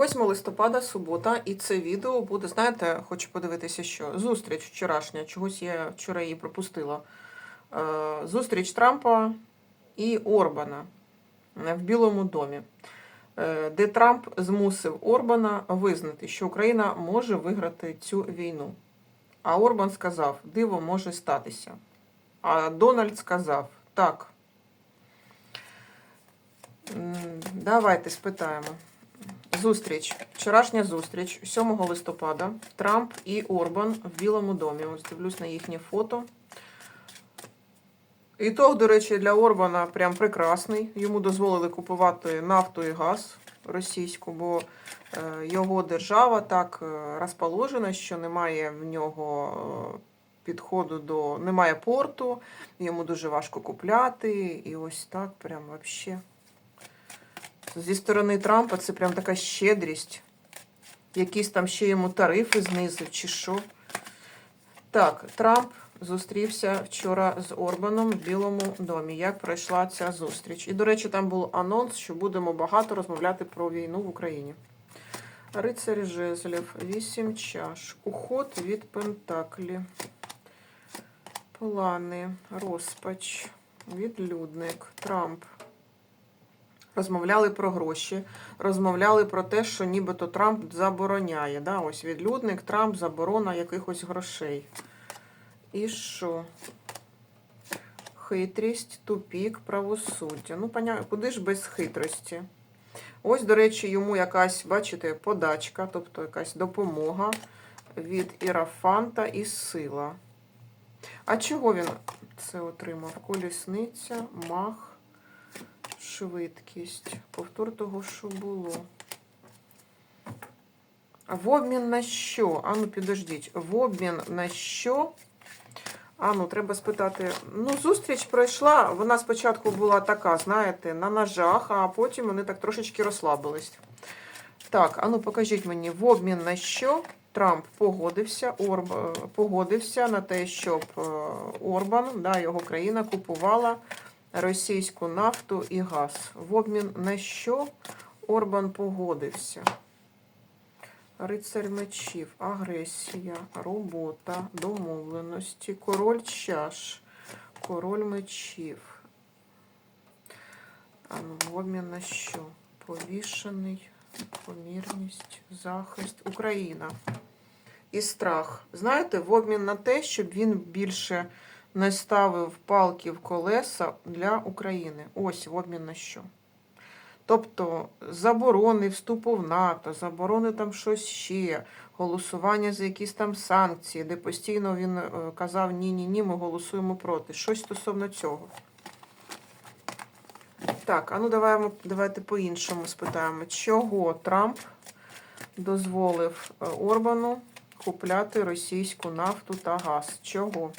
8 листопада, субота, і це відео буде, знаєте, хочу подивитися, що зустріч вчорашня, чогось я вчора її пропустила. Е, Зустріч Трампа і Орбана в Білому домі, е, де Трамп змусив Орбана визнати, що Україна може виграти цю війну. А Орбан сказав, диво може статися. А Дональд сказав, так. Давайте спитаємо. Зустріч. Вчорашня зустріч 7 листопада. Трамп і Орбан в Білому домі. Ось дивлюсь на їхнє фото. Ітог, до речі, для Орбана прям прекрасний. Йому дозволили купувати нафту і газ російську, бо е, його держава так е, розположена, що немає в нього е, підходу до немає порту, йому дуже важко купляти. І ось так, прям вообще. Зі сторони Трампа це прям така щедрість. Якісь там ще йому тарифи знизив, чи що. Так, Трамп зустрівся вчора з Орбаном в Білому домі. Як пройшла ця зустріч? І, до речі, там був анонс, що будемо багато розмовляти про війну в Україні. Рицарь жезлів, вісім чаш, уход від Пентаклі, плани, розпач, відлюдник, Трамп. Розмовляли про гроші, розмовляли про те, що нібито Трамп забороняє. Да? Ось відлюдник, Трамп, заборона якихось грошей. І що? Хитрість, тупік, правосуддя. Ну, поня... куди ж без хитрості? Ось, до речі, йому якась, бачите, подачка, тобто якась допомога від Ірафанта і сила. А чого він це отримав? Колісниця, мах, швидкість. Повтор того, що було. В обмін на що? Ану, підождіть. В обмін на що? Ану, треба спитати. Ну, зустріч пройшла. Вона спочатку була така, знаєте, на ножах, а потім вони так трошечки розслабились. Так, ану, покажіть мені, в обмін на що Трамп погодився, Орб... е, погодився на те, щоб е, Орбан, да, його країна, купувала російську нафту і газ. В обмін на що Орбан погодився? Рицарь мечів, агресія, робота, домовленості, король чаш, король мечів. Ну, в обмін на що? Повішений, помірність, захист, Україна. І страх. Знаєте, в обмін на те, щоб він більше не ставив палки в колеса для України. Ось в обмін на що. Тобто заборони вступу в НАТО, заборони там щось ще, голосування за якісь там санкції, де постійно він е, казав ні-ні ні, ми голосуємо проти. Щось стосовно цього. Так, а ну давай, давайте по-іншому спитаємо, чого Трамп дозволив е, Орбану купляти російську нафту та газ? Чого?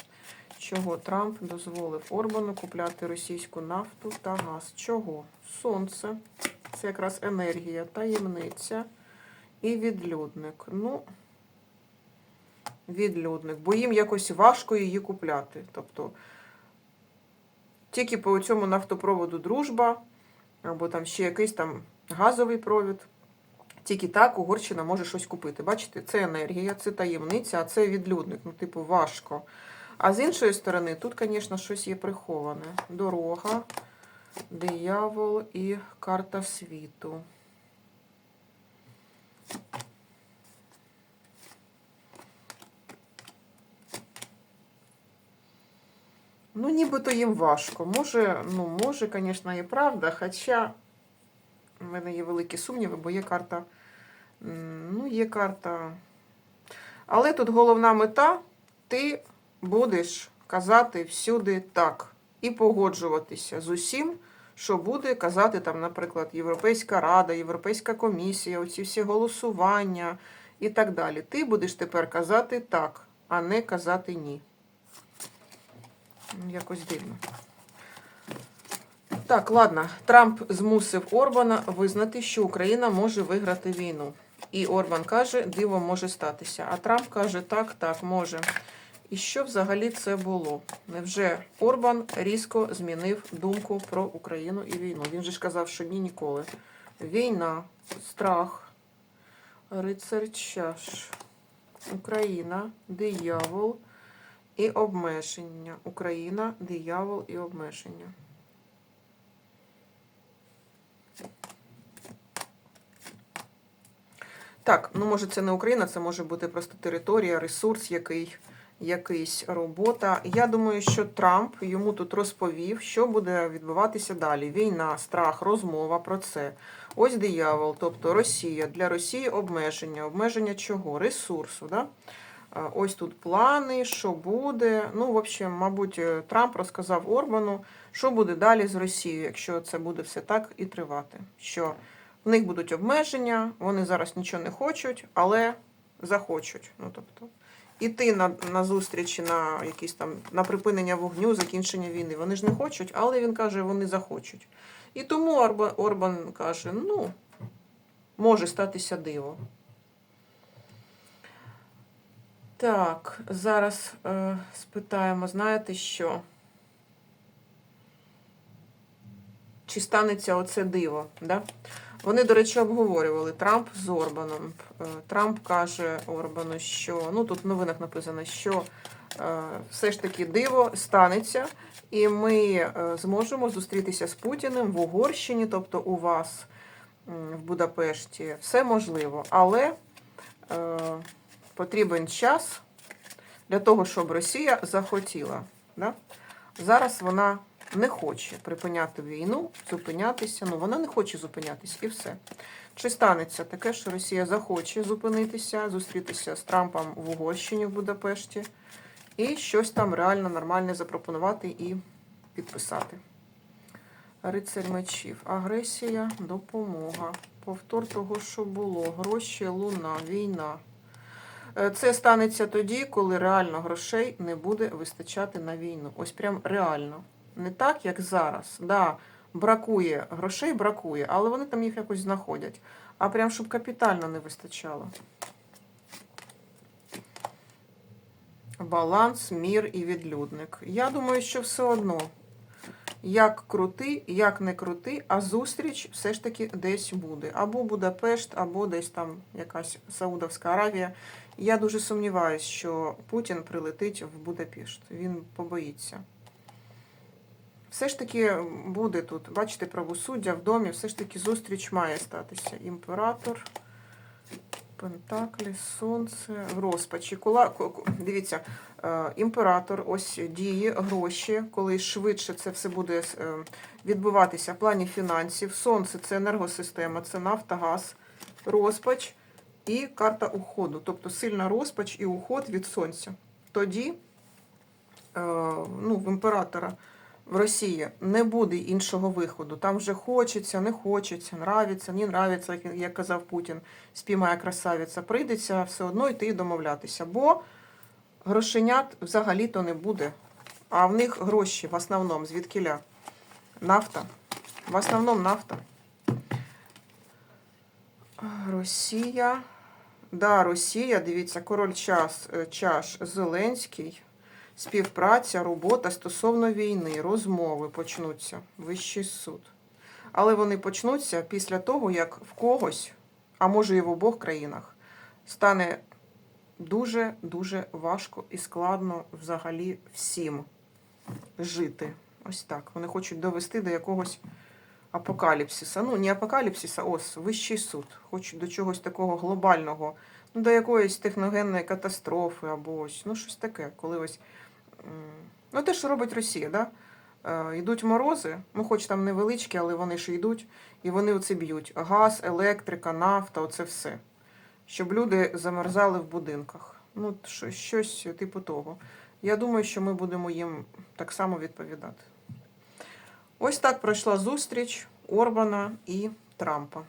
Чого Трамп дозволив Орбану купляти російську нафту та газ? Чого? Сонце, це якраз енергія, таємниця і відлюдник. Ну, відлюдник, бо їм якось важко її купляти. Тобто тільки по цьому нафтопроводу дружба, або там ще якийсь там газовий провід. Тільки так Угорщина може щось купити. Бачите, це енергія, це таємниця, а це відлюдник. Ну, типу, важко. А з іншої сторони, тут, звісно, щось є приховане. Дорога, диявол і карта світу. Ну, нібито їм важко. Може, ну, може, звісно, і правда, хоча в мене є великі сумніви, бо є карта. Ну, є карта. Але тут головна мета ти будеш казати всюди так і погоджуватися з усім, що буде казати там, наприклад, Європейська Рада, Європейська комісія, оці всі голосування і так далі. Ти будеш тепер казати так, а не казати ні. Якось дивно. Так, ладно. Трамп змусив Орбана визнати, що Україна може виграти війну. І Орбан каже, диво може статися. А Трамп каже, так, так, може. І що взагалі це було? Невже Орбан різко змінив думку про Україну і війну? Він же ж казав, що ні ніколи. Війна, страх, Рицар чаш. Україна, диявол і обмеження. Україна, диявол і обмеження. Так, ну може це не Україна, це може бути просто територія, ресурс, який, якийсь робота. Я думаю, що Трамп йому тут розповів, що буде відбуватися далі. Війна, страх, розмова про це. Ось диявол, тобто Росія. Для Росії обмеження. Обмеження чого? Ресурсу. Да? Ось тут плани, що буде. Ну, в общем, мабуть, е, Трамп розказав Орбану, що буде далі з Росією, якщо це буде все так і тривати. Що в них будуть обмеження, вони зараз нічого не хочуть, але захочуть. Ну, тобто, іти на, на зустрічі на якісь там на припинення вогню, закінчення війни. Вони ж не хочуть, але він каже, вони захочуть. І тому Орбан, Орбан каже: ну, може статися диво. Так, зараз е, спитаємо, знаєте що? Чи станеться оце диво? Да? Вони, до речі, обговорювали Трамп з Орбаном. Е, Трамп каже Орбану, що ну тут в новинах написано, що е, все ж таки диво станеться, і ми е, зможемо зустрітися з Путіним в Угорщині, тобто у вас в Будапешті. Все можливо, але потрібен час для того, щоб Росія захотіла. Да? Зараз вона не хоче припиняти війну, зупинятися. Ну, вона не хоче зупинятися і все. Чи станеться таке, що Росія захоче зупинитися, зустрітися з Трампом в Угорщині в Будапешті і щось там реально нормальне запропонувати і підписати? Рицарь мечів. Агресія, допомога. Повтор того, що було. Гроші, луна, війна. Е, Це станеться тоді, коли реально грошей не буде вистачати на війну. Ось прям реально. Не так, як зараз. Да, бракує, грошей бракує, але вони там їх якось знаходять. А прям, щоб капітально не вистачало. Баланс, мір і відлюдник. Я думаю, що все одно. Як крути, як не крути, а зустріч все ж таки десь буде. Або Будапешт, або десь там якась Саудовська Аравія. Я дуже сумніваюся, що Путін прилетить в Будапешт. Він побоїться. Все ж таки буде тут, бачите, правосуддя в домі, все ж таки зустріч має статися. Імператор, Пентаклі, Сонце, розпачі. Кула... ку- ку- Дивіться, е, імператор, ось дії, гроші, коли швидше це все буде е, відбуватися в плані фінансів. Сонце це енергосистема, це нафта, газ, розпач і карта уходу. Тобто сильна розпач і уход від сонця. Тоді е, ну, в імператора в Росії не буде іншого виходу. Там вже хочеться, не хочеться, нравиться, не нравиться, як, казав Путін, спіймає красавиця. Прийдеться все одно йти і домовлятися. Бо грошенят взагалі-то не буде. А в них гроші в основному звідкіля? Нафта. В основному нафта. Росія. Да, Росія, дивіться, король час, е, чаш Зеленський. Співпраця, робота стосовно війни, розмови почнуться. Вищий суд. Але вони почнуться після того, як в когось, а може і в обох країнах, стане дуже-дуже важко і складно взагалі всім жити. Ось так. Вони хочуть довести до якогось апокаліпсиса. Ну, не апокаліпсиса, ось вищий суд. Хочуть до чогось такого глобального, ну, до якоїсь техногенної катастрофи або ось, ну, щось таке, коли ось. Ну, те, що робить Росія, да? Е, йдуть морози, ну хоч там невеличкі, але вони ж йдуть, і вони оце б'ють. Газ, електрика, нафта, оце все. Щоб люди замерзали в будинках. Ну, що- щось типу того. Я думаю, що ми будемо їм так само відповідати. Ось так пройшла зустріч Орбана і Трампа.